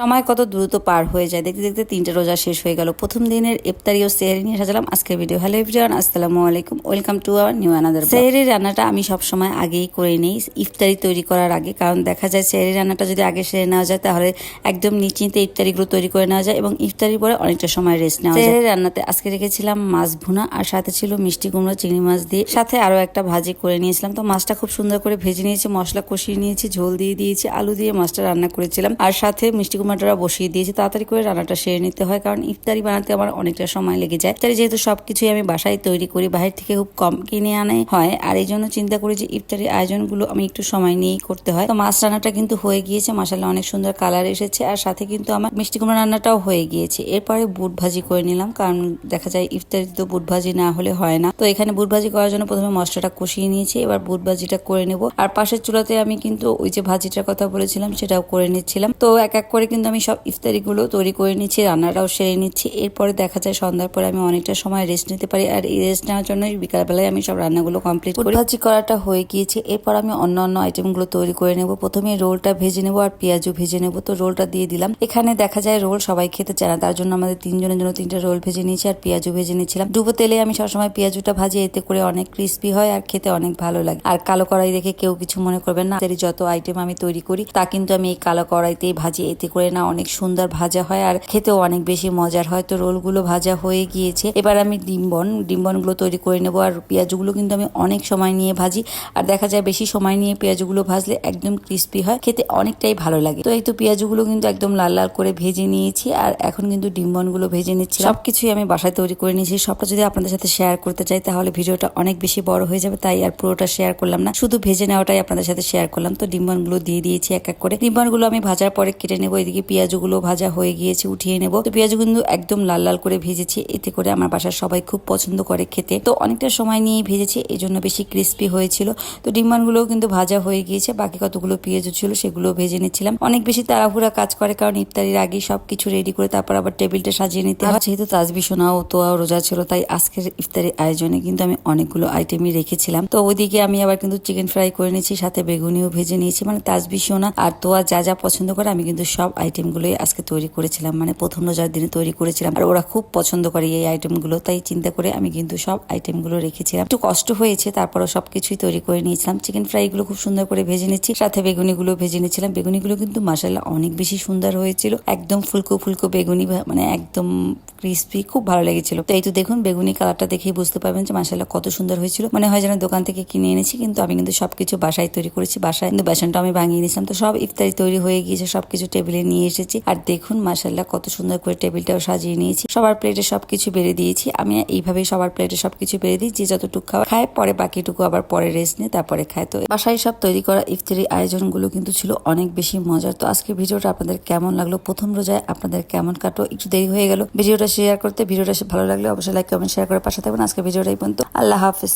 সময় কত দ্রুত পার হয়ে যায়। দেখতে দেখতে তিনটে রোজা শেষ হয়ে গেল। প্রথম দিনের ইফতারি ও সেহরি নিয়ে সাজালাম আজকের ভিডিও হ্যালো এভরিওয়ান আসসালামু আলাইকুম। Welcome to our new another সেহরি রান্নাটা আমি সব সময় আগেই করে নেই। ইফতারি তৈরি করার আগে কারণ দেখা যায় সেহরি রান্নাটা যদি আগে সেরে নেওয়া যায় তাহলে একদম নিশ্চিন্তে ইফতারিগুলো তৈরি করে নেওয়া যায় এবং ইফতারির পরে অনেকটা সময় রেস্ট নেওয়া যায়। সেহরি রান্নাতে আজকে রেখেছিলাম মাছ ভুনা আর সাথে ছিল মিষ্টি কুমড়ো চিংড়ি মাছ দিয়ে সাথে আরও একটা ভাজি করে নিয়েছিলাম। তো মাছটা খুব সুন্দর করে ভেজে নিয়েছি মশলা কষিয়ে নিয়েছি ঝোল দিয়ে দিয়েছি আলু দিয়ে মাছটা রান্না করেছিলাম। আর সাথে মিষ্টি কুমড়োটা বসিয়ে দিয়েছি, তাড়াতাড়ি করে রান্নাটা সেরে নিতে হয়, কারণ ইফতারি বানাতে আমার অনেকটা সময় লেগে যায়। ইফতারি যেহেতু সবকিছুই আমি বাসায় তৈরি করি বাইরে থেকে খুব কম কিনে আনে হয়, আর এই জন্য চিন্তা করি যে ইফতারি আয়োজনগুলো আমি একটু সময় নিয়েই করতে হয়। তো মাছ রান্নাটা কিন্তু হয়ে গিয়েছে মাসাল্লাহ অনেক সুন্দর কালার এসেছে, আর সাথে কিন্তু আমার মিষ্টি কুমড়ো রান্নাটাও হয়ে গিয়েছে। এরপরে বুট ভাজি করে নিলাম, কারণ দেখা যায় ইফতারি তো বুট ভাজি না হলে হয় না। তো এখানে বুট ভাজি করার জন্য প্রথমে মশলাটা কষিয়ে নিয়েছি, এবার বুট ভাজিটা করে নেব। আর পাশের চুলাতে আমি কিন্তু ওই যে ভাজিটার কথা বলেছিলাম, সেটাও করে নিচ্ছিলাম। তো এক এক করে কিন্তু আমি সব ইফতারিগুলো তৈরি করে নিচ্ছি, রান্নাটাও সেরে নিচ্ছি। এরপরে দেখা যায় সন্ধ্যার পরে আমি অনেকটা সময় রেস্ট নিতে পারি আর এই রেস্ট নেওয়ার জন্য বিকালবেলায় আমি সব রান্নাগুলো কমপ্লিট করি। ভাজি করাটা হয়ে গিয়েছে। এরপর আমি অন্য অন্য আইটেমগুলো তৈরি করে নেব। প্রথমে রোলটা ভেজে নেব আর পেঁয়াজও ভেজে নেব। তো রোলটা দিয়ে দিলাম। এখানে দেখা যায় রোল সবাই খেতে চায় না, তার জন্য আমাদের তিনজনের জন্য তিনটা রোল ভেজে নিয়েছি আর পেঁয়াজও ভেজে নিয়েছিলাম। ডুবো তেলে আমি সবসময় পেঁয়াজুটা ভাজি, এতে করে অনেক ক্রিস্পি হয় আর খেতে অনেক ভালো লাগে। আর কালো কড়াই দেখে কেউ কিছু মনে করবেন না যত আইটেম আমি তৈরি করি, তা কিন্তু আমি এই কালো কড়াইতেই ভাজি, এতে করে না, অনেক সুন্দর ভাজা হয় আর খেতেও অনেক বেশি মজার হয়। তো রোলগুলো ভাজা হয়ে গিয়েছে। এবার আমি ডিম্বন, ডিম্বনগুলো তৈরি করে নেব আর পেঁয়াজগুলো কিন্তু আমি অনেক সময় নিয়ে ভাজি। আর দেখা যায় বেশি সময় নিয়ে পেঁয়াজগুলো ভাজলে একদম ক্রিস্পি হয়, খেতে অনেকটাই ভালো লাগে। তো এই তো পেঁয়াজগুলো কিন্তু একদম লাল লাল করে ভেজে নিয়েছি আর এখন কিন্তু ডিম্বনগুলো ভেজে নিচ্ছি সবকিছুই আমি বাসায় তৈরি করে নিয়েছি। সবটা যদি আপনাদের সাথে শেয়ার করতে চাই, তাহলে ভিডিওটা অনেক বেশি বড় হয়ে যাবে। তাই আর পুরোটা শেয়ার করলাম না। শুধু ভেজে নেওয়াটাই আপনাদের সাথে শেয়ার করলাম। তো ডিম্বনগুলো দিয়ে দিয়েছি এক এক করে। ডিম্বনগুলো আমি ভাজার পরে কেটে নেব। এদিকে পেঁয়াজগুলো ভাজা হয়ে গিয়েছে, উঠিয়ে নেব। তো পেঁয়াজ কিন্তু একদম লাল লাল করে ভেজেছি, এতে করে আমার বাসার সবাই খুব পছন্দ করে খেতে। তো অনেকটা সময় নিয়ে ভেজেছি এই জন্য বেশি ক্রিস্পি হয়েছিল। তো ডিম্বানগুলোও কিন্তু ভাজা হয়ে গিয়েছে, বাকি কতগুলো পেঁয়াজ ছিল সেগুলো ভেজে নিচ্ছিলাম। অনেক বেশি তাড়াহুড়া কাজ করে, কারণ ইফতারির আগেই সবকিছু রেডি করে তারপর আবার টেবিলটা সাজিয়ে নিতে হয়। যেহেতু তাজবি ও তোয়া রোজা ছিল, তাই আজকের ইফতারের আয়োজনে কিন্তু আমি অনেকগুলো আইটেমই রেখেছিলাম। তো ওইদিকে আমি আবার কিন্তু চিকেন ফ্রাই করে নিয়েছি, সাথে বেগুনিও ভেজে নিয়েছি। মানে তাজবি সোনা আর তোয়া যা যা পছন্দ করে আমি কিন্তু সব আইটেমগুলোই আজকে তৈরি করেছিলাম মানে প্রথম রোজার দিনে তৈরি করেছিলাম। আর ওরা খুব পছন্দ করে এই আইটেমগুলো তাই চিন্তা করে আমি কিন্তু সব আইটেমগুলো রেখেছিলাম। একটু কষ্ট হয়েছে, তারপরও সব কিছুই তৈরি করে নিয়েছিলাম। চিকেন ফ্রাইগুলো খুব সুন্দর করে ভেজে নিচ্ছি, সাথে বেগুনিগুলো ভেজে নিয়েছিলাম। বেগুনিগুলো কিন্তু মাসাল্লাহ অনেক বেশি সুন্দর হয়েছিল। একদম ফুলকো ফুলকো বেগুনি মানে একদম ক্রিস্পি খুব ভালো লেগেছিল। তো এই তো দেখুন, বেগুনি কালারটা দেখেই বুঝতে পারবেন যে মাসাল্লাহ কত সুন্দর হয়েছিল। মনে হয় যেন দোকান থেকে কিনে এনেছি, কিন্তু আমি কিন্তু সবকিছু বাসায় তৈরি করেছি। বাসায় কিন্তু বেসনটা আমি ভাঙিয়ে নিয়েছিলাম। তো সব ইফতারি তৈরি হয়ে গিয়েছে, সবকিছু টেবিলে নিয়ে এসেছি। আর দেখুন মাসাল্লাহ কত সুন্দর করে টেবিলটাও সাজিয়ে নিয়েছি। সবার প্লেটে সবকিছু বেড়ে দিয়েছি। আমি এইভাবেই সবার প্লেটে সবকিছু বেড়ে দিই। যে যতটুকু খাওয়া খায়, পরে বাকিটুকু আবার পরে রেস্ট নিয়ে তারপরে খায়। তো বাসায় সব তৈরি করা ইফতারি আয়োজনগুলো কিন্তু ছিল অনেক বেশি মজার। তো আজকে ভিডিওটা আপনাদের কেমন লাগল? প্রথম রোজায় আপনাদের কেমন কাটো একটু দেরি হয়ে গেল। ভিডিওটা শেয়ার করতে। ভিডিওটা ভালো লাগলে অবশ্যই লাইক কমেন্ট শেয়ার করে পাশে থাকবেন। আজকে ভিডিওটাই পর্যন্ত। আল্লাহ হাফিজ।